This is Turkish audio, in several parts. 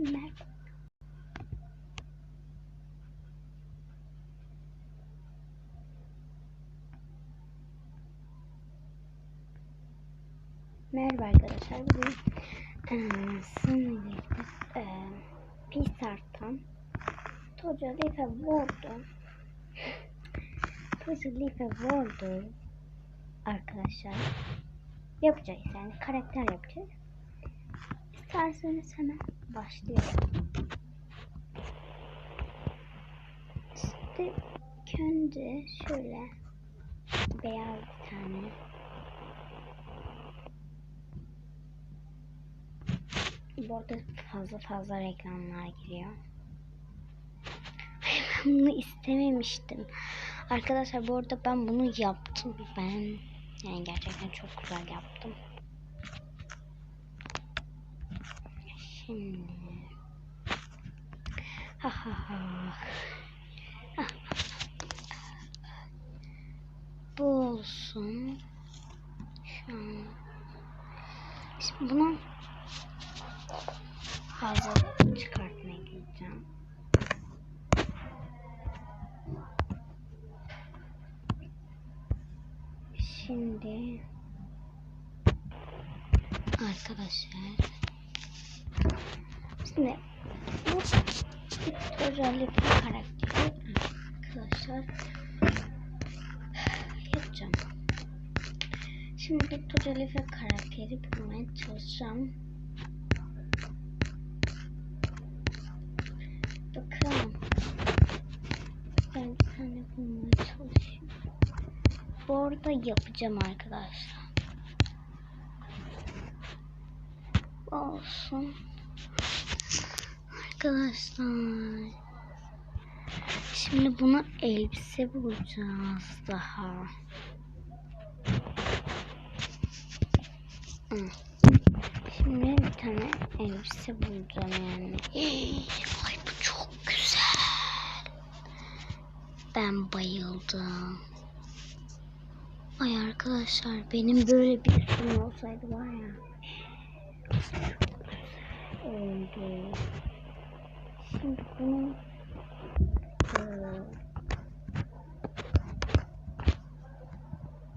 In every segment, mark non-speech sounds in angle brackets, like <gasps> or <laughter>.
Merhaba. Arkadaşlar. Bugün sizinle birlikte eee Pixar'tan Toca Life World'u Toca Life World'u arkadaşlar yapacağız yani karakter yapacağız. İsterseniz hemen başlayalım. İşte önce şöyle beyaz bir tane Bu arada fazla fazla reklamlar giriyor. Ben bunu istememiştim. Arkadaşlar bu arada ben bunu yaptım. Ben yani gerçekten çok güzel yaptım. Şimdi ha ha ha. Bu olsun. Şu an. Şimdi bunu fazla çıkartmaya gideceğim. Şimdi arkadaşlar şimdi bu Lipa karakteri arkadaşlar yapacağım. Şimdi Victoria Lipa karakteri bulmaya çalışacağım. Bakalım. Ben bir bulmaya çalışıyorum. Bu arada yapacağım arkadaşlar. Olsun. Arkadaşlar. Şimdi buna elbise bulacağız daha. Şimdi bir tane elbise bulacağım yani. <gasps> Ay bu çok güzel. Ben bayıldım. Ay arkadaşlar benim böyle bir üstüm olsaydı var ya. Oldu. Şimdi bunu eee,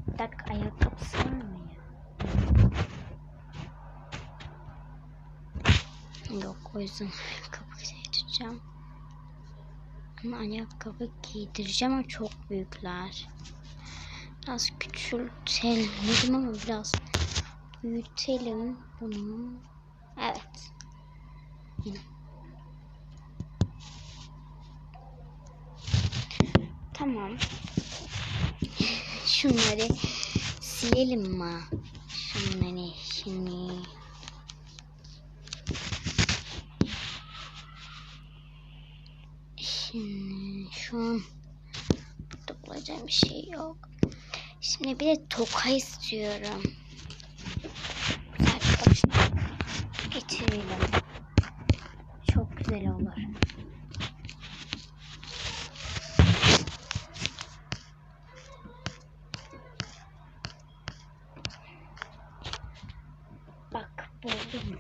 bir ayakkabısı var mı ya? Yok o yüzden ayakkabı giydireceğim. Ama ayakkabı giydireceğim ama çok büyükler. Biraz küçültelim ama biraz büyütelim bunu. Evet. Yine. Tamam. Şunları silelim mi? Şunları şimdi. Şimdi şu an bulacağım bir şey yok. Şimdi bir de toka istiyorum. Arkadaşlar getirelim. Çok güzel olur. Bak buldum.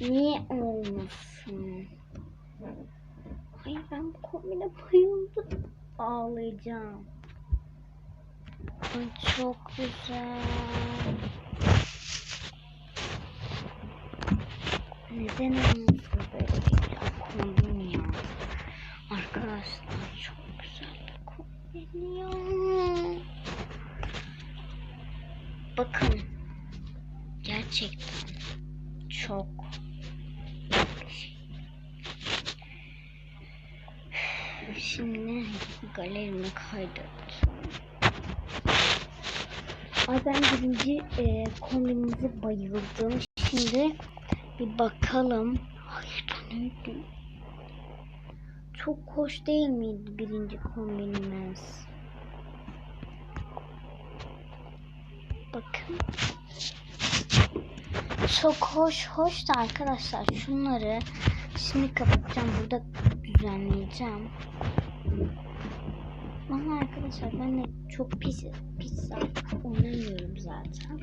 Niye olmasın? Ay ben bu kombine bayıldım. Ağlayacağım. Ay çok güzel. Neden olmasın böyle güzel kombin ya? Arkadaşlar çok güzel bir kombin ya. Bakın. Gerçekten çok Şimdi galerime kaydet. Ay ben birinci e, kombinimize bayıldım. Şimdi bir bakalım. Ay bu neydi? Çok hoş değil miydi birinci kombinimiz? Bakın. Çok hoş hoş da arkadaşlar şunları şimdi kapatacağım burada düzenleyeceğim. Ama arkadaşlar ben de çok pis pizza oynamıyorum zaten.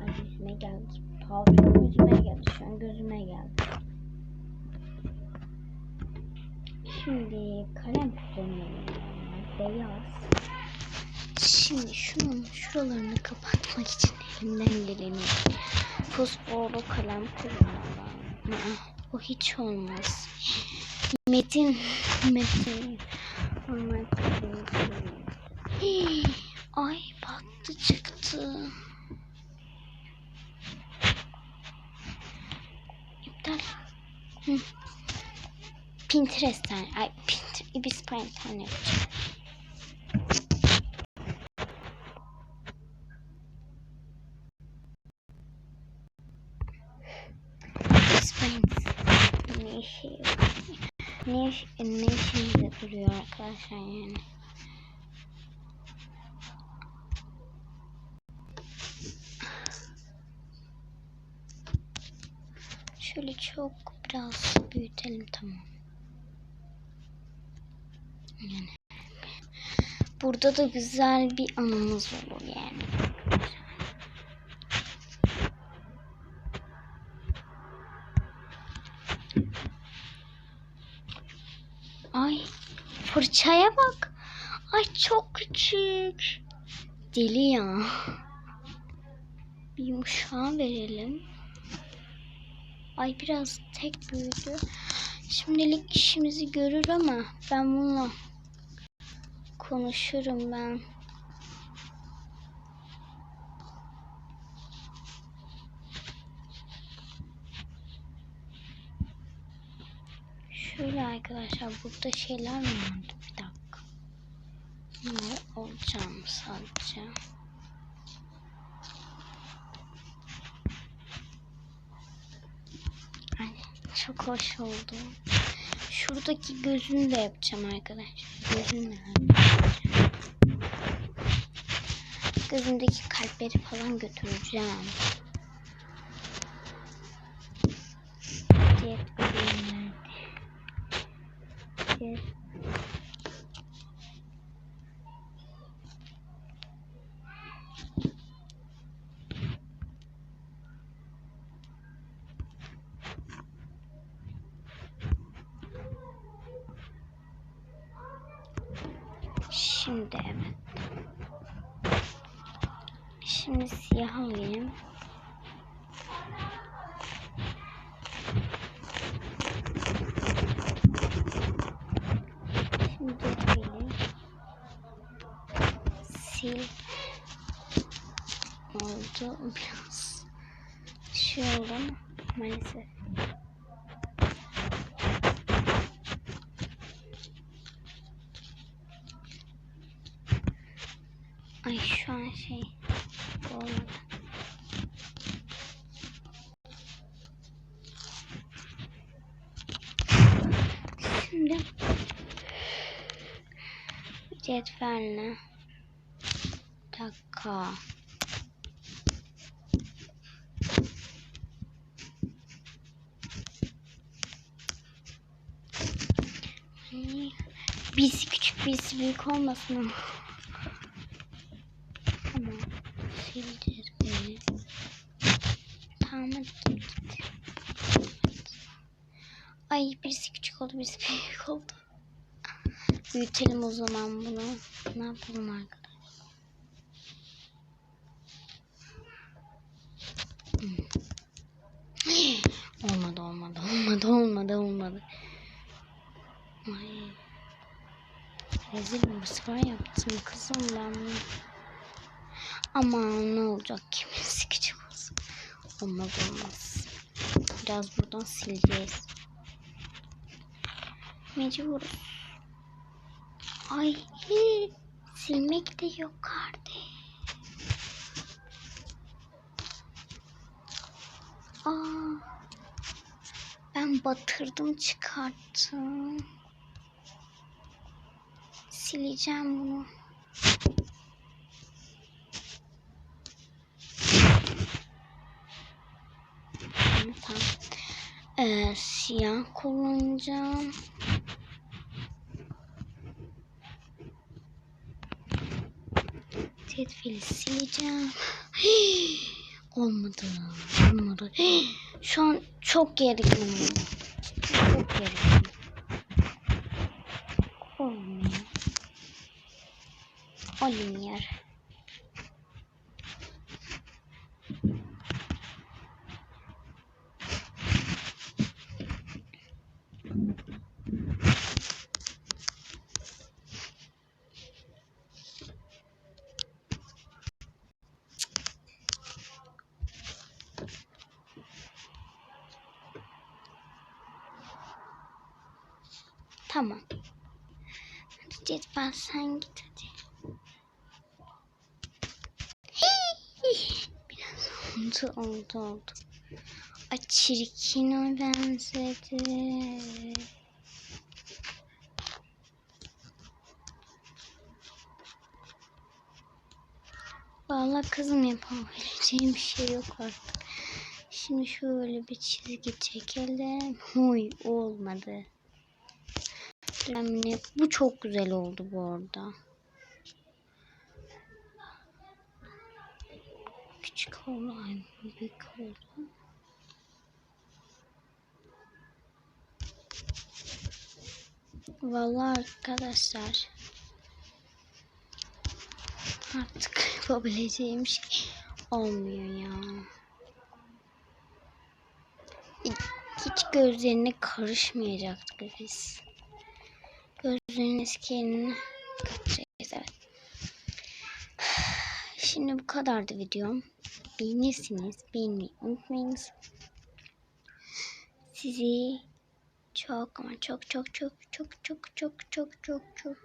Ay yüzüme geldi. Çok gözüme geldi. Şu an gözüme geldi. Şimdi kalem kullanıyorum. Beyaz. Şimdi şunun şuralarını kapatmak için elimden geleni fosforlu kalem kullanıyorum. Aa, Bu hiç olmaz. Metin, Metin. Ay battı çıktı. İptal. Hı. Pinterest'ten, ay Pinterest, Ibis Prime'ten yapacağım. Prime ne ne, ne işimizde duruyor arkadaşlar yani. Şöyle çok biraz büyütelim tamam. Yani burada da güzel bir anımız olur yani. Ay fırçaya bak. Ay çok küçük. Deli ya. Bir yumuşağı verelim. Ay biraz tek büyüdü. Şimdilik işimizi görür ama ben bununla konuşurum ben. Şöyle arkadaşlar burada şeyler mi vardı? Bunları alacağım sadece. Ay, çok hoş oldu. Şuradaki gözünü de yapacağım arkadaşlar. Gözünü. Gözündeki kalpleri falan götüreceğim. Diğer Şimdi evet. Şimdi siyah alayım. Şimdi böyle sil oldu biraz şey oldu maalesef. Ay şu an şey olmadı. Şimdi cetvelle dakika Birisi küçük birisi büyük olmasın ama. Sileceğiz böyle. Tamam hadi. Ay birisi küçük oldu birisi büyük oldu. Büyütelim o zaman bunu. Ne yapalım arkadaşlar? Hmm. Olmadı olmadı olmadı olmadı olmadı. Ay. Rezil bir spor yaptım kızım ben. Ama ne olacak kimisi küçük olsun. Olmaz olmaz. Biraz buradan sileceğiz. Mecburuz. Ay silmek de yok kardeş. Aa, ben batırdım çıkarttım. Sileceğim bunu. Tamam. Ee, siyah kullanacağım. Cetveli sileceğim. <gasps> Olmadı. Olmadı. <gasps> Şu an çok gerginim. Çok gerginim. Olmuyor. Olmuyor. Tamam. Hadi Cetvel sen git hadi. <laughs> Biraz oldu oldu oldu. Ay çirkine benzedi. Vallahi kızım yapabileceğim bir şey yok artık. Şimdi şöyle bir çizgi çekelim. Huy olmadı. Önemli. Bu çok güzel oldu bu arada. Küçük oldu aynı büyük oldu. Vallahi arkadaşlar artık <laughs> yapabileceğim şey olmuyor ya. Hiç gözlerine karışmayacaktık biz. Gözlerinin eski yerini evet. Şimdi bu kadardı videom. Beğenirsiniz. Beğenmeyi unutmayınız. Sizi çok ama çok çok çok çok çok çok çok çok çok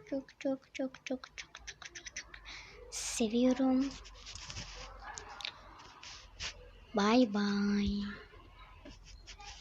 çok çok çok çok çok çok çok çok seviyorum. Bye bye.